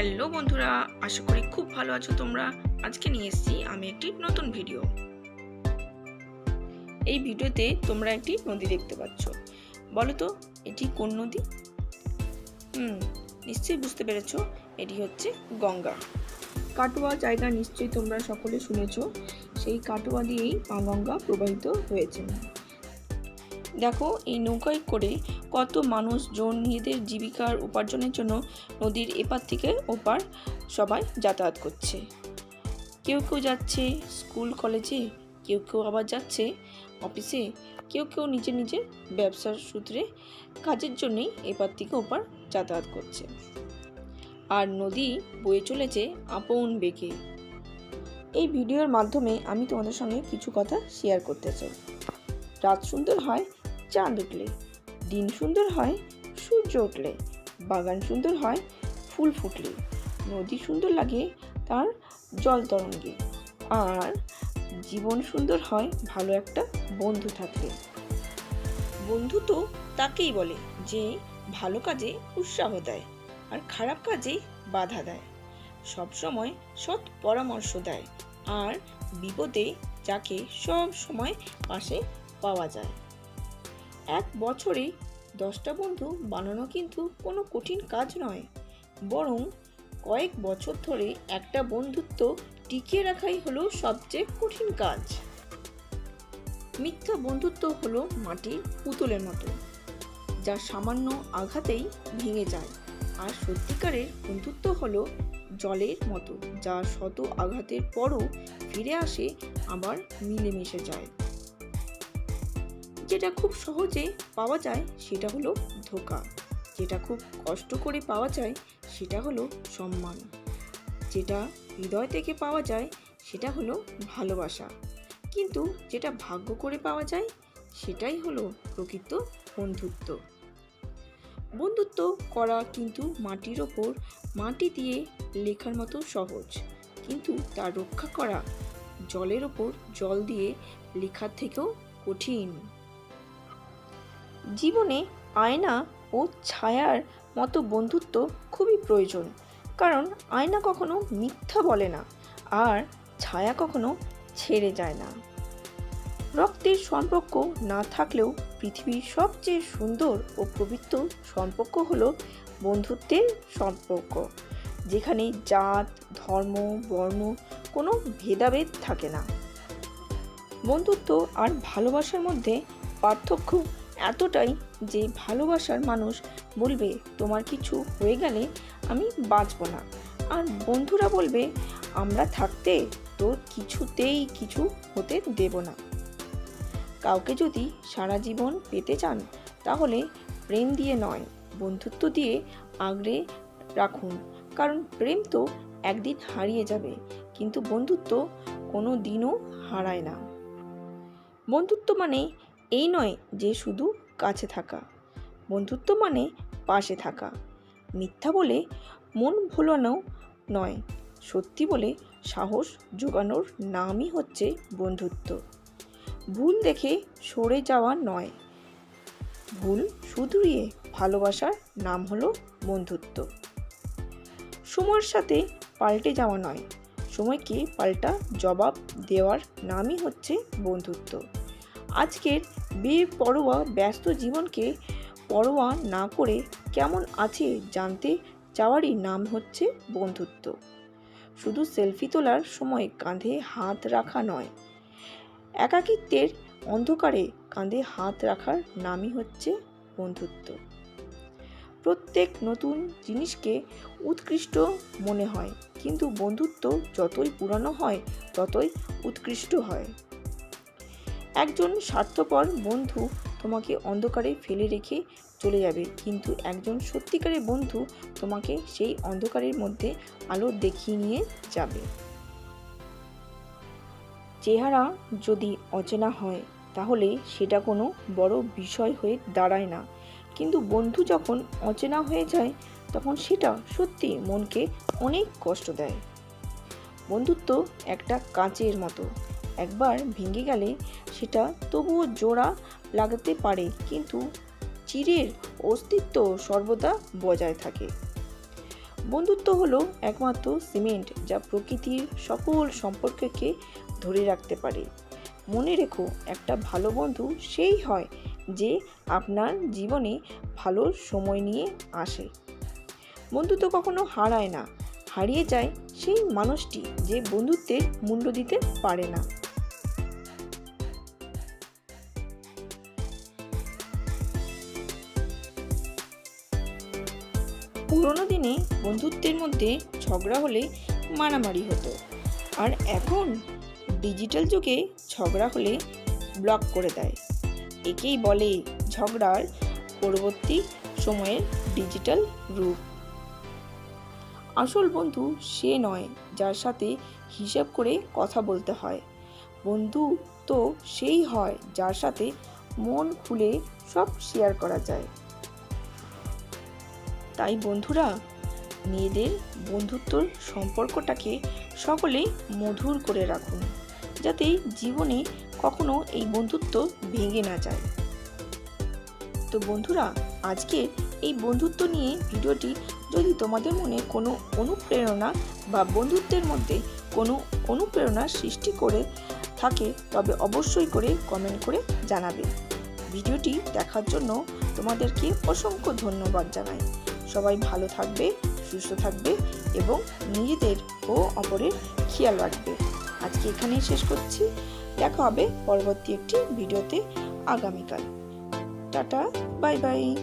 Hello বন্ধুরা, আশা করি খুব ভালো আছো তোমরা। আজকে নিয়ে এসেছি আমি একটি নতুন ভিডিও। এই ভিডিওতে তোমরা একটি নদী দেখতে পাচ্ছ। বলো তো, এটি কোন নদী? হুম, নিশ্চয়ই বুঝতে পেরেছ, এটি হচ্ছে গঙ্গা। কাটোয়া জায়গা নিশ্চয়ই তোমরা সকলে শুনেছ। সেই কাটোয়া দিয়েই মা গঙ্গা প্রবাহিত হয়েছে। দেখো, এই নৌকায় করে কত মানুষজন নিজেদের জীবিকার উপার্জনের জন্য নদীর এপার থেকে ওপার সবাই যাতায়াত করছে। কেউ কেউ যাচ্ছে স্কুল, কলেজে, কেউ কেউ আবার যাচ্ছে অফিসে, কেউ কেউ নিজে নিজে ব্যবসার সূত্রে কাজের জন্যই এপার থেকে ওপার যাতায়াত করছে। আর নদী বয়ে চলেছে আপন বেগে। এই ভিডিওর মাধ্যমে আমি তোমাদের সঙ্গে কিছু কথা শেয়ার করতে চাই। রাত সুন্দর হয় চাঁদ উঠলে। দিন সুন্দর হয়, সূর্য উঠলে। বাগান সুন্দর হয়, ফুল ফুটলে। নদী সুন্দর লাগে, তার জল তরঙ্গে। আর জীবন সুন্দর হয়, ভালো একটা বন্ধু থাকলে। বন্ধু তো তাকেই বলে, যে ভালো কাজে উৎসাহ দেয় আর খারাপ কাজে বাধা দেয়। সব সময় সৎ পরামর্শ দেয়। আর বিপদে যাকে সব সময় পাশে পাওয়া যায়। এক বছরে দশটা বন্ধু বানানো কিন্তু কোনো কঠিন কাজ নয়। বরং কয়েক বছর ধরে একটা বন্ধুত্ব টিকিয়ে রাখাই হলো সবচেয়ে কঠিন কাজ। মিথ্যা বন্ধুত্ব হলো মাটির পুতুলের মতো, যা সামান্য আঘাতেই ভেঙে যায়। আর সত্যিকারের বন্ধুত্ব হলো জলের মতো, যা শত আঘাতের পরও ফিরে আসে, আবার মিলেমিশে যায়। যেটা খুব সহজে পাওয়া যায় সেটা হলো ধোকা। যেটা খুব কষ্ট করে পাওয়া যায় সেটা হলো সম্মান। যেটা হৃদয় থেকে পাওয়া যায় সেটা হলো ভালোবাসা। কিন্তু যেটা ভাগ্য করে পাওয়া যায় সেটাই হলো প্রকৃত বন্ধুত্ব। বন্ধুত্ব করা কিন্তু মাটির ওপর, মাটি দিয়ে লেখার মতো সহজ। কিন্তু তা রক্ষা করা জলের ওপর জল দিয়ে লেখার থেকেও কঠিন। জীবনে আয়না ও ছায়ার মতো বন্ধুত্ব খুবই প্রয়োজন। কারণ আয়না কখনো মিথ্যা বলে না, আর ছায়া কখনো ছেড়ে যায় না। রক্তের সম্পর্ক না থাকলেও পৃথিবীর সবচেয়ে সুন্দর ও পবিত্র সম্পর্ক হলো বন্ধুত্বের সম্পর্ক, যেখানে জাত, ধর্ম, বর্ণ কোনো ভেদাভেদ থাকে না। বন্ধুত্ব আর ভালোবাসার মধ্যে পার্থক্য এতটাই যে ভালোবাসার মানুষ বলবে, তোমার কিছু হয়ে গেলে আমি বাঁচব না। আর বন্ধুরা বলবে, আমরা থাকতে তোর কিছুতেই কিছু হতে দেব না। কাউকে যদি সারা জীবন পেতে চান, তাহলে প্রেম দিয়ে নয়, বন্ধুত্ব দিয়ে আগড়ে রাখুন। কারণ প্রেম তো একদিন হারিয়ে যাবে, কিন্তু বন্ধুত্ব কোনো দিনও হারায় না। বন্ধুত্ব মানে এই নয় যে শুধু কাছে থাকা, বন্ধুত্ব মানে পাশে থাকা। মিথ্যা বলে মন ভোলানো নয়, সত্যি বলে সাহস জোগানোর নামই হচ্ছে বন্ধুত্ব। ভুল দেখে সরে যাওয়া নয়, ভুল শুধরিয়ে ভালোবাসার নাম হলো বন্ধুত্ব। সময়ের সাথে পাল্টে যাওয়া নয়, সময়কে পাল্টা জবাব দেওয়ার নামই হচ্ছে বন্ধুত্ব। আজকের বেপরোয়া ব্যস্ত জীবনকে পরোয়া না করে কেমন আছে জানতে চাওয়ারই নাম হচ্ছে বন্ধুত্ব। শুধু সেলফি তোলার সময় কাঁধে হাত রাখা নয়, একাকিত্বের অন্ধকারে কাঁধে হাত রাখার নামই হচ্ছে বন্ধুত্ব। প্রত্যেক নতুন জিনিসকে উৎকৃষ্ট মনে হয়, কিন্তু বন্ধুত্ব যতই পুরানো হয়, ততই উৎকৃষ্ট হয়। একজন স্বার্থপর বন্ধু তোমাকে অন্ধকারে ফেলে রেখে চলে যাবে, কিন্তু একজন সত্যিকারের বন্ধু তোমাকে সেই অন্ধকারের মধ্যে আলো দেখিয়ে নিয়ে যাবে। চেহারা যদি অচেনা হয়, তাহলে সেটা কোনো বড় বিষয় হয়ে দাঁড়ায় না। কিন্তু বন্ধু যখন অচেনা হয়ে যায়, তখন সেটা সত্যি মনকে অনেক কষ্ট দেয়। বন্ধুত্ব একটা কাঁচের মতো। একবার ভেঙে গেলে সেটা তবুও জোড়া লাগাতে পারে, কিন্তু চিরের অস্তিত্ব সর্বদা বজায় থাকে। বন্ধুত্ব হলো একমাত্র সিমেন্ট যা প্রকৃতির সকল সম্পর্ককে ধরে রাখতে পারে। মনে রেখো, একটা ভালো বন্ধু সেই হয় যে আপনার জীবনে ভালো সময় নিয়ে আসে। বন্ধুত্ব কখনো হারায় না, হারিয়ে যায় সেই মানুষটি যে বন্ধুত্বের মূল্য দিতে পারে না। পুরোনো দিনে বন্ধুত্বের মধ্যে ঝগড়া হলে মারামারি হতো। আর এখন ডিজিটাল যুগে ঝগড়া হলে ব্লক করে দেয়। একেই বলে ঝগড়ার পরবর্তী সময়ের ডিজিটাল রূপ। আসল বন্ধু সে নয় যার সাথে হিসাব করে কথা বলতে হয়। বন্ধু তো সেই হয় যার সাথে মন খুলে সব শেয়ার করা যায়। তাই বন্ধুরা, মেয়েদের বন্ধুত্বর সম্পর্কটাকে সকলেই মধুর করে রাখুন, যাতে জীবনে কখনো এই বন্ধুত্ব ভেঙে না যায়। তো বন্ধুরা, আজকে এই বন্ধুত্ব নিয়ে ভিডিওটি যদি তোমাদের মনে কোনো অনুপ্রেরণা বা বন্ধুত্বের মধ্যে কোনো অনুপ্রেরণা সৃষ্টি করে থাকে, তবে অবশ্যই করে কমেন্ট করে জানাবে। ভিডিওটি দেখার জন্য তোমাদেরকে অসংখ্য ধন্যবাদ জানাই। সবাই ভালো থাকবে, সুস্থ থাকবে এবং নিজেদের ও অপরের খেয়াল রাখবে। আজকে এখানেই শেষ করছি। দেখা হবে পরবর্তী একটি ভিডিওতে আগামীকাল। Tata, bye bye.